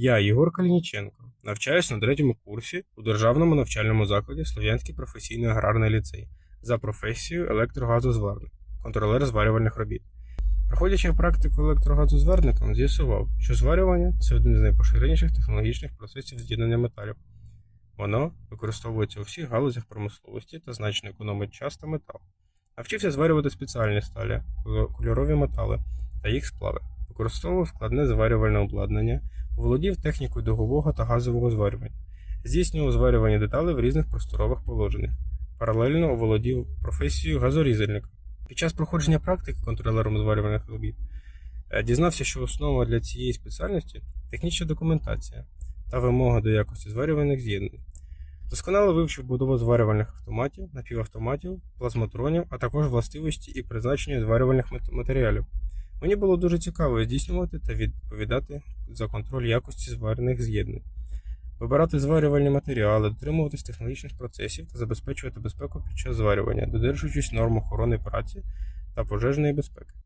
Я, Єгор Калініченко, навчаюсь на третьому курсі у державному навчальному закладі Слов'янський професійний аграрний ліцей за професією електрогазозварник, контролер зварювальних робіт. Проходячи практику електрогазозварником, з'ясував, що зварювання це один з найпоширеніших технологічних процесів з'єднання металів. Воно використовується у всіх галузях промисловості та значно економить час та метал. Навчився зварювати спеціальні сталі, кольорові метали та їх сплави. Використовував складне зварювальне обладнання, володів технікою дугового та газового зварювання, здійснював зварювання деталей в різних просторових положеннях. Паралельно оволодів професією газорізальника. Під час проходження практики контролером зварювальних робіт е, дізнався, що основа для цієї спеціальності технічна документація та вимога до якості зварювальних з'єднань. Досконало вивчив будову зварювальних автоматів, напівавтоматів, плазматронів, а також властивості і призначення зварювальних матеріалів. Мені було дуже цікаво здійснювати та відповідати за контроль якості зварених з'єднань, вибирати зварювальні матеріали, дотримуватись технологічних процесів та забезпечувати безпеку під час зварювання, додержуючись норм охорони праці та пожежної безпеки.